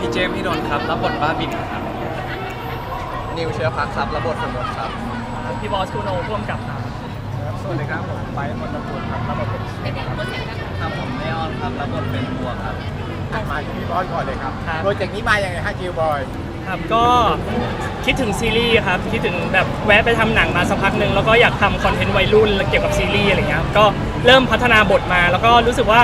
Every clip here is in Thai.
พี่เจมส์พี่นนท์ครับรับบทบ้าบินครับนิวเชื้อพักครับรับบทสมบทครับพี่บอสคูโนร่วมกับครับสวัสดีครับผมไปมนตพูนครับรับบทเป็นครับผมเลออนครับรับบทเป็นบัวครับมาที่พี่บอสก่อนเลยครับครับโปรเจกต์นี้มาอย่างไงฮะจิวบอยครับก็คิดถึงซีรีส์ครับคิดถึงแบบแวะไปทำหนังมาสักพักหนึ่งแล้วก็อยากทำคอนเทนต์วัยรุ่นเกี่ยวกับซีรีส์อะไรเงี้ยครับก็เริ่มพัฒนาบทมาแล้วก็รู้สึกว่า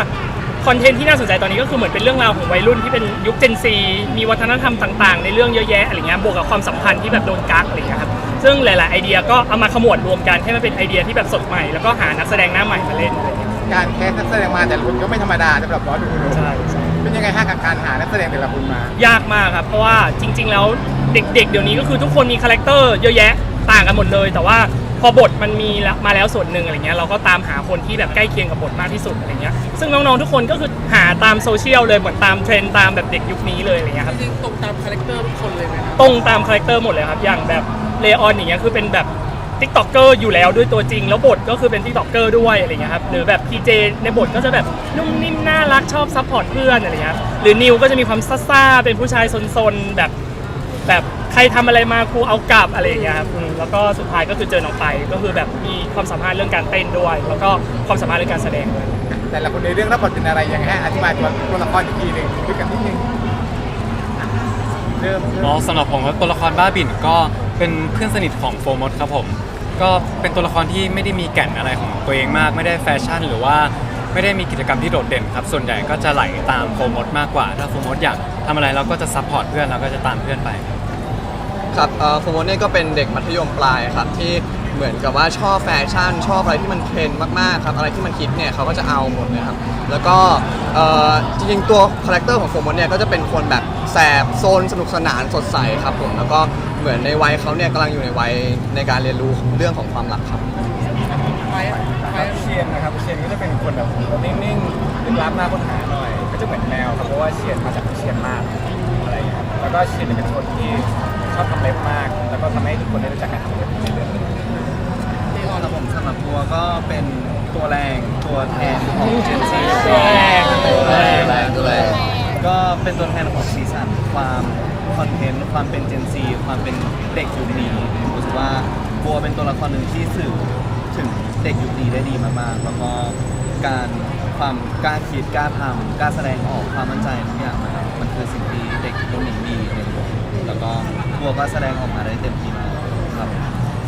คอนเทนต์ที่น่าสนใจตอนนี้ก็คือเหมือนเป็นเรื่องราวของวัยรุ่นที่เป็นยุคเจนซีมีวัฒนธรรมต่างๆ ในเรื่องเยอะแยะอะไรเงี้ยบวกกับความสัมพันธ์ที่แบบโดนกักอะไรเงี้ยครับซึ่งหลาย ๆ ไอเดียก็เอามาขมวดรวมกันให้มันเป็นไอเดียที่แบบสดใหม่แล้วก็หานักแสดงหน้าใหม่มาเล่นอะไรเงี้ยการแคสนักแสดงมาแต่ละคนก็ไม่ธรรมดาสำหรับบอสดูดูใช่ใช่ เป็นยังไงฮะกับการหานักแสดงแต่ละคนมายากมากครับ เพราะว่าจริง ๆ แล้วเด็ก ๆ เดี๋ยวนี้ก็คือทุกคนมีคาแรคเตอร์เยอะแยะต่างกันหมดเลย แต่ว่า พอบทมันมีแล้วมาแล้วส่วนหนึ่งอะไรเงี้ยเราก็ตามหาคนที่แบบใกล้เคียงกับบทมากที่สุดอะไรเงี้ยซึ่งน้องๆทุกคนก็คือหาตามโซเชียลเลยเหมือนตามเทรนด์ตามแบบเด็กยุคนี้เลยอะไรเงี้ยครับจริงๆตรงตามคาแรคเตอร์ทุกคนเลยไหมครับตรงตามคาแรคเตอร์หมดเลยครับอย่างแบบเลออนอย่างเงี้ยคือเป็นแบบทิกตอกเกอร์อยู่แล้วด้วยตัวจริง แล้วบทก็คือเป็นทิกตอกเกอร์ด้วยอะไรเงี้ยครับหรือแบบพีเจในบทก็จะแบบนุ่มนิ่มน่ารักชอบซัพพอร์ตเพื่อนอะไรเงี้ยครับหรือนิวก็จะมีความซ่าๆเป็นผู้ชายซนๆแบบแบบใครทำอะไรมาครูเอากลับอะไรอย่างเงี้ยครับอืมแล้วก็สุดท้ายก็คือเจอน้องไปก็คือแบบมีความสามารถเรื่องการเต้นด้วย แล้วก็ความสามารถเรื่องการแสดงด้วยแต่ละคนในเรื่องรับบทเป็นอะไรยังไงฮะอธิบายตัวตัวละครอีกทีหนึ่งด้วยกันนิดนึงเริ่มเริ่มอ๋อสำหรับผมครับตัวละครบ้าบินก็เป็นเพื่อนสนิทของโฟมดครับผม ก็เป็นตัวละครที่ไม่ได้มีแก่นอะไรของตัวเองมาก ไม่ได้แฟชั่น หรือว่าไม่ได้มีกิจกรรมที่โดดเด่นครับ ส่วนใหญ่ก็จะไหลตามโฟมดมากกว่า ถ้าโฟมดอยากทำอะไรเราก็จะซัพพอร์ตเพื่อนเราก็จะตามเพื่อนไปครับ เอ่อโฟมเนี่ยก็เป็นเด็กมัธยมปลายครับที่เหมือนกับว่าชอบแฟชั่น ชอบอะไรที่มันเทรนด์มากๆครับอะไรที่มันคิดเนี่ยเขาก็จะเอาหมดเลยครับแล้วก็เอ่อจริงๆตัวคาแรคเตอร์ของโฟมเนี่ยก็จะเป็นคนแบบแสบโซนสนุกสนานสดใสครับผมแล้วก็เหมือนในวัยเขาเนี่ยกำลังอยู่ในวัยในการเรียนรู้เรื่องของความรักครับไปไปเชียนนะครับเชียนก็จะเป็นคนแบบนิ่งๆลึกลับน่าค้นหาหน่อย ก็จะเหมือนแมวครับเพราะว่าเชียนมาจากเชียนมากอะไรอย่างเงี้ยครับแล้วก็เชียนเป็นคนที่ ชอบทำเล็บมาก แล้วก็ทำให้ทุกคนได้รู้จักการทำเล็บในเรื่องที่ออนระบบสำหรับตัวก็เป็นตัวแรงตัวแทนของเจนซีตัวแรงตัวแรงตัวแรงตัวแรงก็เป็นตัวแทนของซีซั่นความคอนเทนต์ความเป็นเจนซีความเป็นเด็กยุคนี้รู้สึกว่าบัวเป็นตัวละครหนึ่งที่สื่อถึงเด็กยุคนี้ได้ดีมากๆแล้วก็การความกล้าคิดกล้าทำกล้าแสดงออกความมั่นใจทุกอย่างมันมันคือสิ่งที่เด็กยุคนี้มีในตัวแล้วก็ บัวก็แสดงออกมาได้เต็มที่มากครับ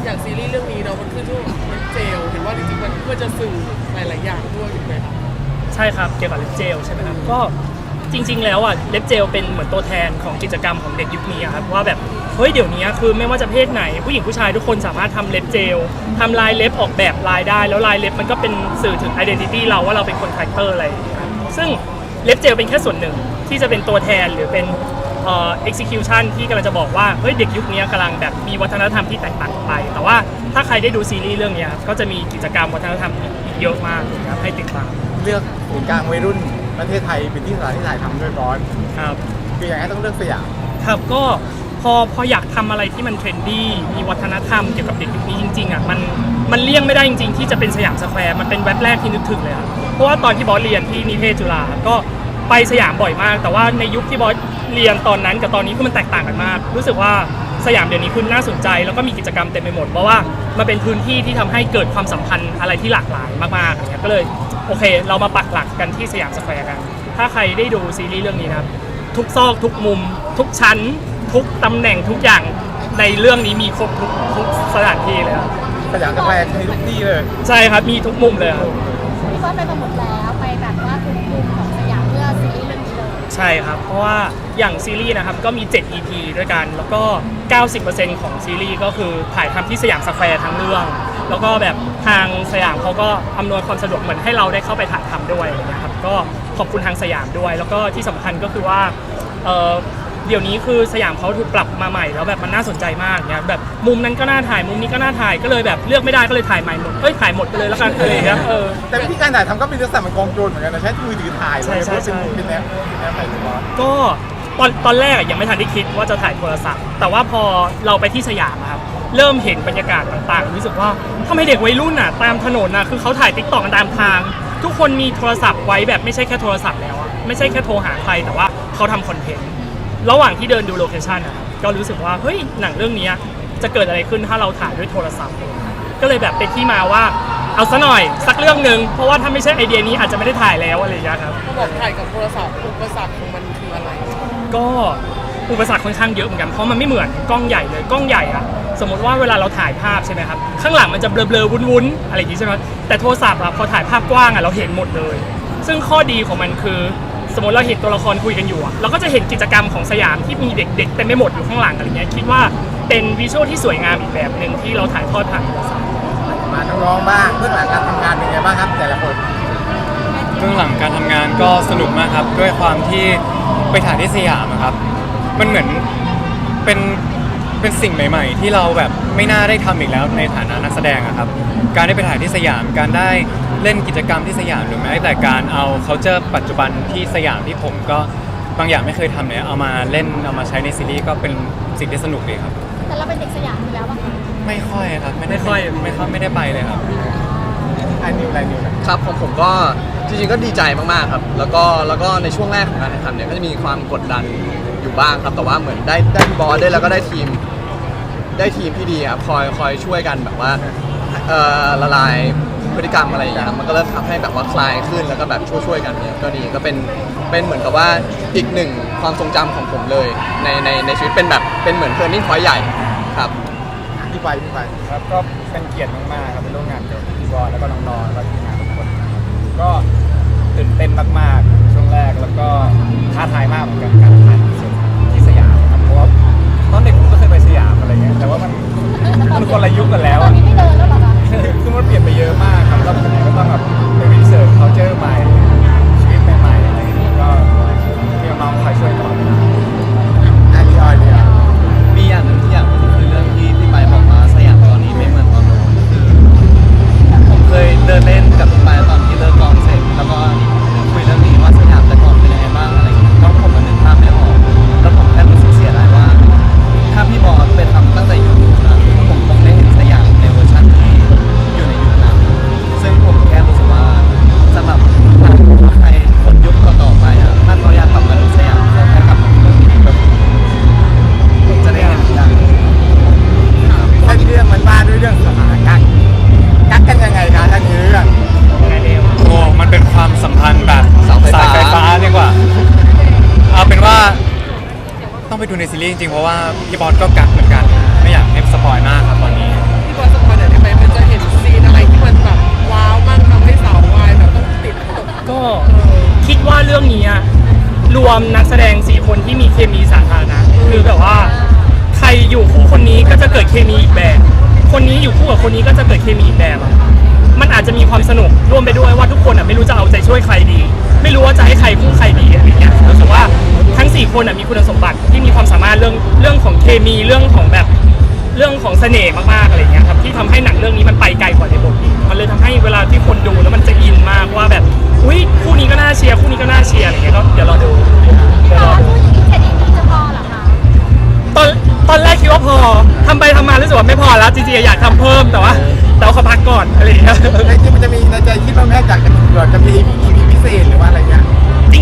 อย่างซีรีส์เรื่องนี้เรามันขึ้นชื่อว่าเป็นเจลเห็นว่าจริงๆมันเพื่อจะสื่อหลายๆอย่างด้วยถูกไหมครับใช่ครับเกี่ยวกับเล็บเจลใช่ไหมครับก็จริง ๆ แล้วอะเล็บเจลเป็นเหมือนตัวแทนของกิจกรรมของเด็กยุคนี้อะครับว่าแบบเฮ้ยเดี๋ยวนี้คือไม่ว่าจะเพศไหน ผู้หญิงผู้ชายทุกคนสามารถทำเล็บเจลทำลายเล็บออกแบบลายได้ แล้วลายเล็บมันก็เป็นสื่อถึง identity เราว่าเราเป็นคนคาแรคเตอร์อะไรอย่างเงี้ยครับซึ่งเล็บเจลเป็นแค่ส่วนหนึ่งที่จะเป็นตัวแทนหรือเป็นเอ่อ execution ที่กำลังจะบอกว่าเฮ้ยเด็กยุคนี้กำลังแบบมีวัฒนธรรมที่แตกต่างไป แต่ว่าถ้าใครได้ดูซีรีส์เรื่องเนี้ยครับก็จะมีกิจกรรมวัฒนธรรมอีกเยอะมากนะครับให้ติดตามเลือกศูนย์กลางวัยรุ่นประเทศไทยเป็นที่สถานที่ถ่ายทำด้วยบอสครับคืออย่างนั้นต้องเลือกสยามครับก็พอพออยากทำอะไรที่มันเทรนดี้มีวัฒนธรรมเกี่ยวกับเด็กยุคนี้จริงๆอะมันมันเลี่ยงไม่ได้จริงๆ ที่จะเป็นสยามสแควร์มันเป็นแว็บแรกที่นึกถึงเลยครับเพราะว่าตอนที่บอสเรียนที่นิเทศจุฬาก็ ไปสยามบ่อยมาก แต่ว่าในยุคที่บอสเรียนตอนนั้นกับตอนนี้คือมันแตกต่างกันมาก รู้สึกว่าสยามเดี๋ยวนี้คือน่าสนใจ แล้วก็มีกิจกรรมเต็มไปหมด เพราะว่ามันเป็นพื้นที่ที่ทำให้เกิดความสัมพันธ์อะไรที่หลากหลายมากๆอย่างเงี้ยก็เลยโอเค เรามาปักหลักกันที่สยามสแควร์กัน ถ้าใครได้ดูซีรีส์เรื่องนี้นะครับทุกซอกทุกมุม ทุกชั้น ทุกตำแหน่งทุกอย่างในเรื่องนี้มีครบทุกทุกสถานที่เลยครับสยามสแควร์มีทุกที่เลย ใช่ครับมีทุกมุมเลยครับพี่เฟิร์สไปมาหมดแล้วไปแบบว่าทุกมุมของ ใช่ครับ เพราะว่าอย่างซีรีส์นะครับก็มี 7 EP ด้วยกัน แล้วก็ 90%ของซีรีส์ก็คือถ่ายทำที่สยามสแควร์ทั้งเรื่อง แล้วก็แบบทางสยามเขาก็อำนวยความสะดวกเหมือนให้เราได้เข้าไปถ่ายทำด้วยนะครับ ก็ขอบคุณทางสยามด้วย แล้วก็ที่สำคัญก็คือว่าเอ่อ เดี๋ยวนี้คือสยามเขาถูกปรับมาใหม่แล้วแบบมันน่าสนใจมากเนี่ยแบบมุมนั้นก็น่าถ่ายมุมนี้ก็น่าถ่ายก็เลยแบบเลือกไม่ได้ก็เลยถ่ายใหม่หมดเอ้ยถ่ายหมดไปเลยแล้วกันอะไรอย่างเงี้ยเออแต่วิธีการถ่ายทำก็เป็นลักษณะเหมือนกองโจรเหมือนกันนะใช้มือถือถ่ายเลยใช่ใช่ใช่เป็นแนวเป็นแนวไหนหรือว่าก็ตอนตอนแรกอะยังไม่ทันได้คิดว่าจะถ่ายโทรศัพท์ แต่ว่าพอเราไปที่สยามอะครับเริ่มเห็นบรรยากาศต่างๆ รู้สึกว่าทำไมเด็กวัยรุ่นอะตามถนนอะคือเขาถ่ายติ๊กต็อกกันตามทาง ทุกคนมีโทรศัพท์ไว้แบบไม่ใช่แค่โทรศัพท์แล้วอะไม่ใช่แค่โทรหาใครแต่ว่าเขาทำคอนเทนต์ ระหว่างที่เดินดูโลเคชันนะครับก็รู้สึกว่าเฮ้ยหนังเรื่องเนี้ยจะเกิดอะไรขึ้นถ้าเราถ่ายด้วยโทรศัพท์ ก็เลยแบบเป็นที่มาว่าเอาซะหน่อยสักเรื่องหนึ่งเพราะว่าถ้าไม่ใช่ไอเดียนี้อาจจะไม่ได้ถ่ายแล้วอะไรอย่างเงี้ยครับเขาบอกถ่ายกับโทรศัพท์อุปสรรคของมันคืออะไร ก็อุปสรรคค่อนข้างเยอะเหมือนกันเพราะมันไม่เหมือนกล้องใหญ่เลยกล้องใหญ่อะสมมติว่าเวลาเราถ่ายภาพใช่ไหมครับข้างหลังมันจะเบลอๆวุ้นๆอะไรอย่างงี้ใช่ไหมแต่โทรศัพท์อะพอถ่ายภาพกว้างอะเราเห็นหมดเลย ซึ่งข้อดีของมันคือ สมมติเราเห็นตัวละครคุยกันอยู่อะเราก็จะเห็นกิจกรรมของสยามที่มีเด็กๆเต็มไปหมดอยู่ข้างหลังอะไรเงี้ยคิดว่าเป็นวิชวลที่สวยงามอีกแบบหนึ่งที่เราถ่ายทอดผ่านโทรศัพท์มาน้องๆบ้างเบื้องหลังการทำงานเป็นไงบ้างครับ แต่ละคนเบื้องหลังการทำงานก็สนุกมากครับ ด้วยความที่ไปถ่ายที่สยามอะครับ มันเหมือนเป็น เป็นสิ่งใหม่ ๆ ที่เราแบบไม่น่าได้ทำอีกแล้วในฐานะนักแสดงอะครับ การได้ไปถ่ายที่สยาม การได้เล่นกิจกรรมที่สยามหรือแม้แต่การเอา culture ปัจจุบันที่สยามที่ผมก็บางอย่างไม่เคยทำเนี่ยเอามาเล่นเอามาใช้ในซีรีส์ก็เป็นสิ่งที่สนุกดีครับ แต่เราเป็นเด็กสยามอยู่แล้วป่ะคะไม่ค่อยครับไม่ได้ไม่ค่อยไม่ค่อยไม่ได้ไปเลยครับอันนิวอะไรนิวนะครับผมผมก็ จริงๆก็ดีใจมากๆครับ แล้วก็แล้วก็ในช่วงแรกของการถ่ายทำเนี่ยก็จะมีความกดดันอยู่บ้างครับ แต่ว่าเหมือนได้ได้พี่บอสได้แล้วก็ได้ทีมได้ทีมที่ดีครับคอยคอยช่วยกันแบบว่าเอ่อละลายพฤติกรรมอะไรอย่างเงี้ยครับมันก็เริ่มทำให้แบบว่าคลายขึ้นแล้วก็แบบช่วยช่วยๆกันเนี่ยก็ดีก็เป็นเป็นเหมือนกับว่าอีกหนึ่งความทรงจำของผมเลย ในในในชีวิตเป็นแบบเป็นเหมือนเทอร์นิ่งพอยต์ใหญ่ครับ พี่ไปพี่ไปครับก็เป็นเกียรติมากๆครับไปร่วมงานกับพี่บอลแล้วก็น้องๆแล้วก็ทีมงานทุ ก็ตื่นเต้นมากๆ ช่วงแรกแล้วก็ท้าทายมากเหมือนกันการถ่ายที่สยามครับเพราะว่าตอนเด็กผมก็เคยไปสยามอะไรเงี้ยแต่ว่ามันมันคนละยุคกันแล้วตอนอะ นี้ไม่เดิน รีส์จริงๆเพราะว่าพี่บอสก็กักเหมือนกัน ไม่อยากให้สปอยมากครับตอนนี้ พี่บอลสปอยหน่อยได้ไหมมันจะเห็นซีนอะไรที่มันแบบว้าวมากทำให้สาววายแบบต้องติดตกก็คิดว่าเรื่องนี้อะรวมนักแสดงสี่คนที่มีเคมีสาธารณะคือแบบว่า ใครอยู่คู่คนนี้ก็จะเกิดเคมีอีกแบบ คนนี้อยู่คู่กับคนนี้ก็จะเกิดเคมีอีกแบบอะมันอาจจะมีความสนุกร่วมไปด้วยว่าทุกคนอะไม่รู้จะเอาใจช่วยใครดี ไม่รู้ว่าจะให้ใครคู่ใครดีอะไรเงี้ยรู้สึกว่าทั้ง คนอะมีคุณสมบัติที่มีความสามารถเรื่องเรื่องของเคมีเรื่องของแบบเรื่องของเสน่ห์มากๆอะไรอย่างเงี้ยครับที่ทำให้หนังเรื่องนี้มันไปไกลกว่าในบทอีกมันเลยทำให้เวลาที่คนดูแล้วมันจะอินมากว่าแบบอุ้ยคู่นี้ก็น่าเชียร์คู่นี้ก็น่าเชียร์อะไรอย่างเงี้ยก็เดี๋ยวรอดูเดี๋ยวแต่รอว่าดูพูดอย่างนี้เจ็ด EP จะพอเหรอคะตอนตอนแรกคิดว่าพอทำไปทำมารู้สึกว่าไม่พอแล้วจริงๆอยากทำเพิ่มแต่ว่าแต่ว่าขอพักก่อนอะไรอย่างเงี้ยในที่มันจะมีในใจคิดว่าแม่อยากจะเกิดจะมี EP พิเศษหรือว่าอะไรเงี้ยจ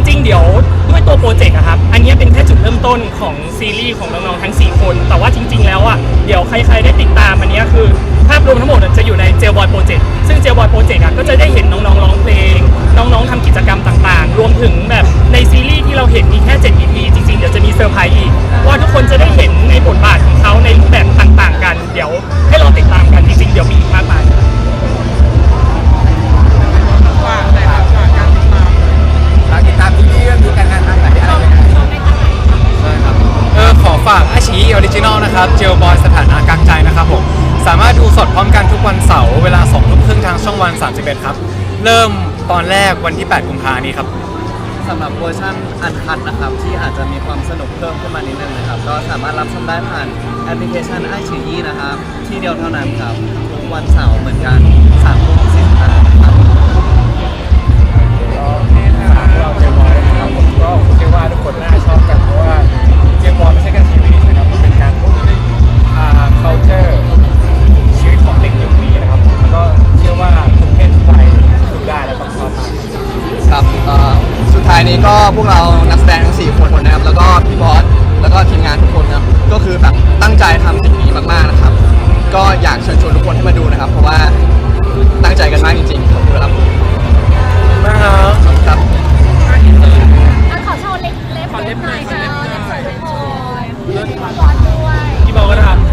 ริง ๆ เดี๋ยวด้วยตัวโปรเจกต์อะครับ อันนี้เป็นแค่จุดเริ่มต้นของซีรีส์ของน้องๆทั้ง 4 คน แต่ว่าจริง ๆ แล้วอะเดี๋ยวใครๆได้ติดตามอันนี้คือ ภาพรวมทั้งหมดจะอยู่ในเจลบอยโปรเจกต์ซึ่งเจลบอยโปรเจกต์อะก็จะได้เห็นน้องๆร้องเพลง น้องๆทำกิจกรรมต่างๆ รวมถึงแบบในซีรีส์ที่เราเห็นมีแค่ 7 EP จริงๆ เดี๋ยวจะมีเซอร์ไพรส์อีกว่าทุกคนจะได้ อขอฝาชีออริจินอลนะครับเจลบอยสถานะกักใจนะครับผมสามารถดูสดพร้อมกันทุกวันเสาร์เวลา2ทุ่มครึ่งทางช่องวัน 31 ครับ เริ่มตอนแรกวันที่ 8 กุมภานี้ครับสำหรับเวอร์ชันอันคัดนะครับ ที่อาจจะมีความสนุกเพิ่มขึ้นมานิดนึงนะครับ ก็สามารถรับชมได้ผ่านแอปพลิเคชันไอชีอีนะครับ ที่เดียวเท่านั้นครับทุกวันเสาร์เหมือนกัน คนนะครับ แล้วก็พี่บอส แล้วก็ทีมงานทุกคนนะก็คือแบบตั้งใจทำสิ่งนี้มากๆนะครับ ก็อยากเชิญชวนทุกคนให้มาดูนะครับ เพราะว่าตั้งใจกันมากจริงๆ ขอบคุณครับมากครับครับอะขอโชว์เล็บเล็บหน่อยค่ะเล็บสวยเล็บโชว์พี่บอลด้วย พี่บอลก็ทำ